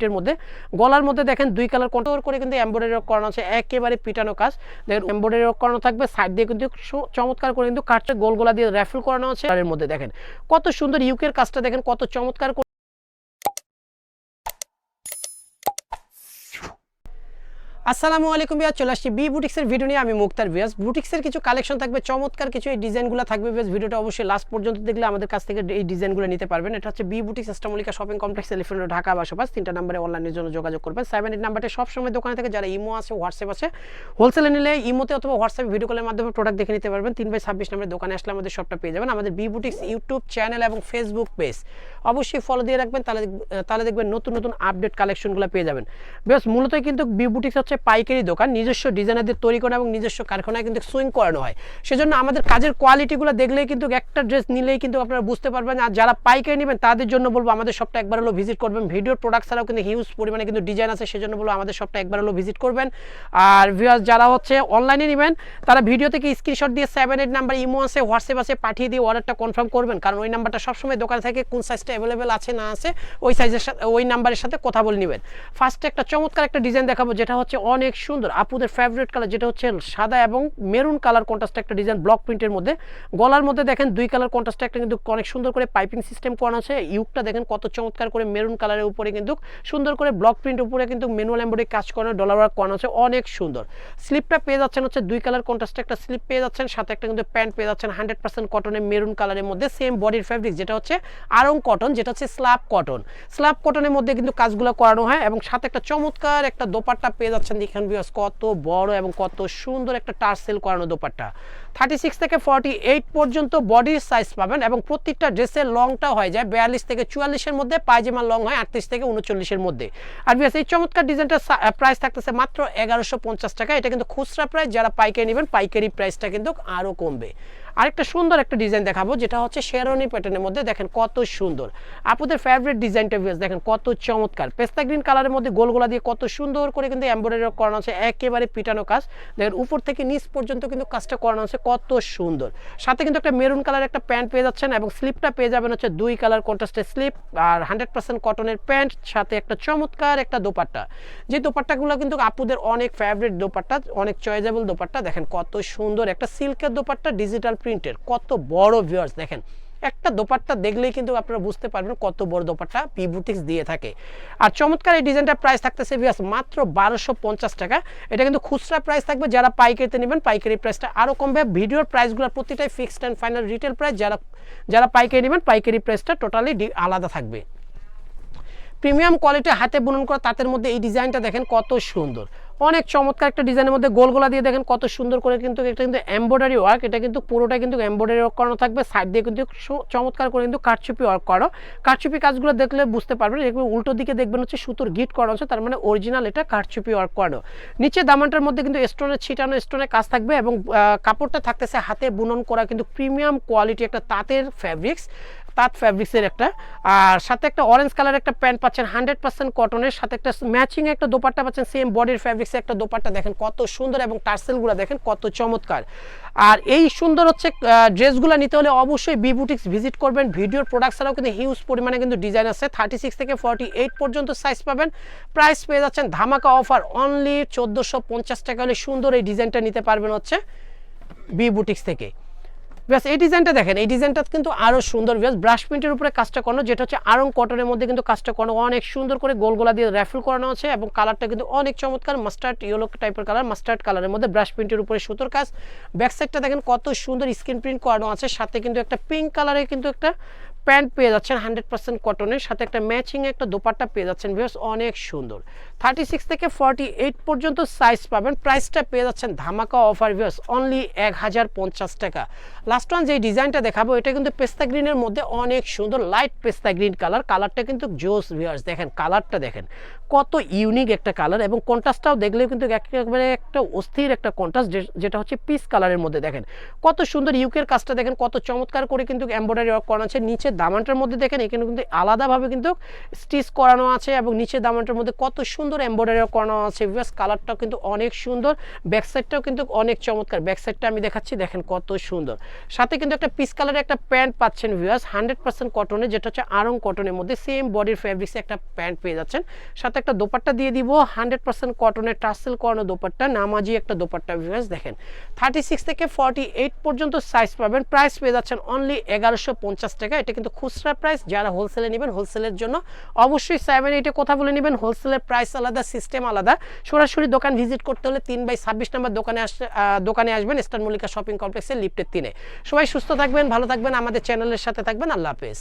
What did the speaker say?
প্রিন্টের মধ্যে। গলার মধ্যে দেখেন দুই কালার কন্ট্রোল করে কিন্তু এমব্রয়ডারি ওয়ার্ক করানো আছে, একেবারে পিটানো কাজ। দেখেন এমব্রয়ডারি ওয়ার্ক করানো থাকবে সাইড দিয়ে কিন্তু চমৎকার করে কিন্তু কাঠটা গোল গোলা দিয়ে র্যাফেল করানো আছে। মধ্যে দেখেন কত সুন্দর ইউকের কাজটা দেখেন, কত চমৎকার আসসালামু আলাইকুম বিয়াস চলে আসছি বি বুটিক্সের ভিডিও নিয়ে। আমি মুক্তার বিয়াস বুটিক্সের কিছু কালেকশন থাকবে, চমৎকার কিছু এই ডিজাইনগুলো থাকবে বিয়াস ভিডিওটা অবশ্যই লাস্ট পর্যন্ত দেখলে আমাদের কাছ থেকে এই ডিজাইনগুলো নিতে পারবেন। এটা হচ্ছে বি বুটিক্স ইস্টামলিকা শপিং কমপ্লেক্স এলিফেন্ট ঢাকা বাসপাস তিনটা নাম্বারে অনলাইনের জন্য যোগাযোগ করবেন। সেভেন এইট নাম্বারটা সবসময় দোকানে থেকে। যারা ইমো আছে হোয়াটসঅ্যাপ আছে হোলসেলে নিলে ইমোতে অথবা হোয়াটসঅ্যাপে ভিডিও কলের মাধ্যমে প্রোডাক্ট দেখে নিতে পারবেন। তিন বাই ছাব্বিশ নাম্বারের দোকানে আসলে আমাদের সবটা পেয়ে যাবেন। আমাদের বি বুটিক্স ইউটিউব চ্যানেল এবং ফেসবুক পেজ অবশ্যই ফলো দিয়ে রাখবেন, তাহলে তাহলে দেখবেন নতুন নতুন আপডেট কালেকশনগুলো পেয়ে যাবেন। বেশ মূলত কিন্তু বি বুটিক্স হচ্ছে পাইকারি দোকান, নিজস্ব ডিজাইনারদের তৈরি করা এবং নিজস্ব কারখানায় কিন্তু সুইং করানো হয়। সেজন্য আমাদের কাজের কোয়ালিটিগুলো দেখলেই কিন্তু একটা ড্রেস নিলেই কিন্তু আপনারা বুঝতে পারবেন। আর যারা পাইকারি নেবেন, তাদের জন্য বলব আমাদের সবটা একবার হলো ভিজিট করবেন। ভিডিওর প্রোডাক্ট ছাড়াও কিন্তু হিউজ পরিমাণে কিন্তু ডিজাইন আছে, সেজন্য বলব আমাদের সবটা একবার হলো ভিজিট করবেন। আর ভিউয়ার্স যারা হচ্ছে অনলাইনে নেবেন, তারা ভিডিও থেকে স্ক্রিনশট দিয়ে সেভেন এইট নাম্বার ইমো আছে হোয়াটসঅ্যাপ আছে, পাঠিয়ে দিয়ে অর্ডারটা কনফার্ম করবেন। কারণ ওই নাম্বারটা সবসময় দোকানে থেকে কোন সাইজটা অ্যাভেলেবেল আছে, না আছে, ওই সাইজের সাথে ওই নাম্বারের সাথে কথা বলে নেবেন। ফার্স্টে একটা চমৎকার একটা ডিজাইন দেখাবো, যেটা হচ্ছে অনেক সুন্দর। আপুদের ফেভারিট কালার যেটা হচ্ছে সাদা এবং মেরুন কালার কন্ট্রাস্ট একটা ডিজাইন ব্লক প্রিন্টের মধ্যে। গলার মধ্যে দেখেন দুই কালার কন্ট্রাস্ট একটা কিন্তু অনেক সুন্দর করে পাইপিং সিস্টেম করানো আছে। ইউকটা দেখেন কত চমৎকার করে মেরুন কালারের উপরে কিন্তু সুন্দর করে ব্লক প্রিন্ট উপরে কিন্তু ম্যানুয়াল এমব্রয়ডারি কাজ করানো ডলার ওয়ার্ক করানো আছে। অনেক সুন্দর। স্লিপটা পেয়ে যাচ্ছেন হচ্ছে দুই কালার কন্ট্রাস্ট একটা স্লিপ পেয়ে যাচ্ছেন, সাথে একটা কিন্তু প্যান্ট পেয়ে যাচ্ছেন হান্ড্রেড পার্সেন্ট কটনের মেরুন কালারের মধ্যে। সেম বডির ফ্যাব্রিক যেটা হচ্ছে আরং কটন যেটা হচ্ছে স্ল্যাব কটন স্ল্যাব কটনের মধ্যে কিন্তু কাজগুলো করানো হয় এবং সাথে একটা চমৎকার একটা দোপাট্টা পেয়ে যাচ্ছেন দেখেন বিয়াস কত বড় এবং কত সুন্দর একটা টার্সেল করানো দোপাট্টা। থার্টি সিক্স থেকে ফর্টি এইট পর্যন্ত বডির সাইজ পাবেন এবং প্রত্যেকটা ড্রেসের লংটা হয়ে যায়। বিয়াল্লিশ থেকে চুয়াল্লিশের মধ্যে পায়জামার লং হয় আটত্রিশ থেকে উনচল্লিশের মধ্যে। আর বিয়াস এই চমৎকার ডিজাইনটার প্রাইস থাকতেছে মাত্র এগারোশো পঞ্চাশ টাকা। এটা কিন্তু খুচরা প্রাইস যারা পাইকারি নেবেন, পাইকারি প্রাইসটা কিন্তু আরও কমবে। আরেকটা সুন্দর একটা ডিজাইন দেখাবো, যেটা হচ্ছে শেরনি প্যাটার্নের মধ্যে দেখেন কত সুন্দর। আপুদের ফেভারিট ডিজাইনটা ভিউস দেখেন কত চমৎকার। পেস্তা গ্রিন কালারের মধ্যে গোলগোলা দিয়ে কত সুন্দর করে কিন্তু এমব্রয়ডারি করানো আছে, একেবারে পিটানো কাজ। দেখেন উপর থেকে নিচ পর্যন্ত কিন্তু কাজটা করানো আছে, কত সুন্দর। সাথে কিন্তু একটা মেরুন কালার একটা প্যান্ট পেয়ে যাচ্ছেন এবং স্লিপটা পেয়ে যাবেন হচ্ছে দুই কালার কন্ট্রাস্টের স্লিপ আর হান্ড্রেড পার্সেন্ট কটনের প্যান্ট সাথে একটা চমৎকার একটা দোপাট্টা। যে দোপাট্টাগুলো কিন্তু আপুদের অনেক ফেভারিট দোপাট্টা, অনেক চয়েজেবল দোপাট্টা, দেখেন কত সুন্দর একটা সিল্কের দোপাট্টা ডিজিটাল প্রিন্টের কত বড় ভিউয়ার্স দেখেন, একটা দোপাট্টা দেখলেই কিন্তু আপনারা বুঝতে পারবেন কত বড় দোপাট্টা পিবুটিক্স দিয়ে থাকে। আর চমৎকার এই ডিজাইনটার প্রাইস থাকতেছে ভিউয়ার্স মাত্র বারোশো পঞ্চাশ টাকা। এটা কিন্তু খুচরা প্রাইস থাকবে, যারা পাইকারিতে নেবেন, পাইকারি প্রাইসটা আরও কমবে। ভিডিওর প্রাইসগুলো প্রতিটাই fixed and final retail price যারা যারা পাইকারি নেবেন, পাইকারি প্রাইসটা টোটালি আলাদা থাকবে। প্রিমিয়াম কোয়ালিটি হাতে বুনন করা তাঁতের মধ্যে এই ডিজাইনটা দেখেন কত সুন্দর। অনেক চমৎকার একটা ডিজাইনের মধ্যে গোলগোলা দিয়ে দেখেন কত সুন্দর করে কিন্তু এটা কিন্তু এমব্রয়ডারি ওয়ার্ক এটা কিন্তু পুরোটা কিন্তু এমব্রয়ডারি ওয়ার্ক করানো থাকবে। সাইড দিয়ে কিন্তু চমৎকার করে কিন্তু কারচুপি ওয়ার্ক করো। কারচুপি কাজগুলো দেখলে বুঝতে পারবেন এগুলো উল্টো দিকে দেখবেন হচ্ছে সুতোর গিট করা হচ্ছে তার মানে অরিজিনাল এটা কারচুপি ওয়ার্ক করানো নিচে দামানটার মধ্যে কিন্তু স্টোনের ছিটানো স্টোনের কাজ থাকবে এবং কাপড়টা থাকতেছে হাতে বুনন করা কিন্তু প্রিমিয়াম কোয়ালিটি একটা তাঁতের ফ্যাব্রিক্স তাঁত ফ্যাব্রিক্সের একটা। আর সাথে একটা অরেঞ্জ কালার একটা প্যান্ট পাচ্ছেন হান্ড্রেড পার্সেন্ট কটনের সাথে একটা ম্যাচিং একটা দোপাট্টা পাচ্ছেন সেম বডির ফ্যাব্রিক্সের একটা দোপাট্টা। দেখেন কত সুন্দর এবং টার্সেলগুলো দেখেন কত চমৎকার। আর এই সুন্দর হচ্ছে ড্রেসগুলো নিতে হলে অবশ্যই বি বুটিক্স ভিজিট করবেন। ভিডিওর প্রোডাক্ট ছাড়াও কিন্তু হিউজ পরিমাণে কিন্তু ডিজাইন আছে। থার্টি সিক্স থেকে ফর্টি এইট পর্যন্ত সাইজ পাবেন। প্রাইস পেয়ে যাচ্ছেন ধামাকা অফার অনলি চোদ্দোশো পঞ্চাশ টাকা হলে সুন্দর এই ডিজাইনটা নিতে পারবেন হচ্ছে বি বুটিক্স থেকে। ব্যাস এই ডিজাইনটা দেখেন, এই ডিজাইনটা কিন্তু আরও সুন্দর ব্যাস ব্রাশ প্রিন্টের উপরে কাজটা করানো, যেটা হচ্ছে আরং কটনের মধ্যে কিন্তু কাজটা করানো, অনেক সুন্দর করে গোলগোলা দিয়ে র্যাফেল করানো আছে এবং কালারটা কিন্তু অনেক চমৎকার মাস্টার্ড ইয়েলো টাইপের কালার মাস্টার্ড কালারের মধ্যে ব্রাশ প্রিন্টের উপরে সুতোর কাজ। ব্যাক সাইডটা দেখেন কত সুন্দর স্ক্রিন প্রিন্ট করানো আছে, সাথে কিন্তু একটা পিঙ্ক কালারের কিন্তু একটা প্যান্ট পেয়ে যাচ্ছেন হান্ড্রেড পার্সেন্ট কটনের, সাথে একটা ম্যাচিং একটা দোপাট্টা পেয়ে যাচ্ছেন ভিউস অনেক সুন্দর। থার্টি সিক্স থেকে ফর্টি এইট পর্যন্ত সাইজ পাবেন প্রাইসটা পেয়ে যাচ্ছেন ধামাকা অফার ভিউস অনলি এক হাজার পঞ্চাশ টাকা। লাস্ট ওয়ান যে ডিজাইনটা দেখাবো, এটা কিন্তু পেস্তা গ্রিনের মধ্যে অনেক সুন্দর লাইট পেস্তা গ্রিন কালার কালারটা কিন্তু জোস ভিউয়ার্স দেখেন কালারটা দেখেন, কত ইউনিক একটা কালার এবং কন্ট্রাস্টটাও দেখলেও কিন্তু একেবারে একটা অস্থির একটা কন্ট্রাস্ট যেটা হচ্ছে পিস কালারের মধ্যে, দেখেন। কত সুন্দর ইউকের কাজটা দেখেন, কত চমৎকার করে কিন্তু এমব্রয়ডারি ওয়ার্ক করানো আছে, নিচে দামানটার মধ্যে দেখেন, এখানে কিন্তু আলাদাভাবে কিন্তু স্টিচ করানো আছে এবং নিচে দামানটার মধ্যে কত সুন্দর এমব্রয়ডারি করানো আছে। ভিউয়ার্স কালারটাও কিন্তু অনেক সুন্দর ব্যাক সাইডটাও কিন্তু অনেক চমৎকার। ব্যাক সাইডটা আমি দেখাচ্ছি, দেখেন কত সুন্দর। সাথে কিন্তু একটা পিস কালারের একটা প্যান্ট পাচ্ছেন ভিউয়ার্স হান্ড্রেড পার্সেন্ট কটনের যেটা হচ্ছে আরং কটনের মধ্যে সেম বডির ফ্যাব্রিক্সে একটা প্যান্ট পেয়ে যাচ্ছেন। সাথে একটা দোপাট্টা দিয়ে দিব হান্ড্রেড পার্সেন্ট কটনের টাসেল করানো দোপাট্টা, নামাজি একটা দোপাট্টা ভিউয়ার্স দেখেন। থার্টি সিক্স থেকে ফর্টি এইট পর্যন্ত সাইজ পাবেন প্রাইস পেয়ে যাচ্ছেন অনলি এগারোশো পঞ্চাশ টাকা। এটা কিন্তু খুচরা প্রাইস যারা হোলসেলে নেবেন হোলসেলের জন্য অবশ্যই সেভেন এইটে কথা বলে নেবেন। হোলসেলের প্রাইস আলাদা সিস্টেম আলাদা। সরাসরি দোকান ভিজিট করতে হলে তিন বাই ছাব্বিশ নম্বর দোকানে আসতে দোকানে আসবেন স্টার মল্লিকা শপিং কমপ্লেক্সের লিফ্টের তিনে। সবাই সুস্থ থাকবেন, ভালো থাকবেন, আমাদের চ্যানেলের সাথে থাকবেন। আল্লাহ হাফেজ।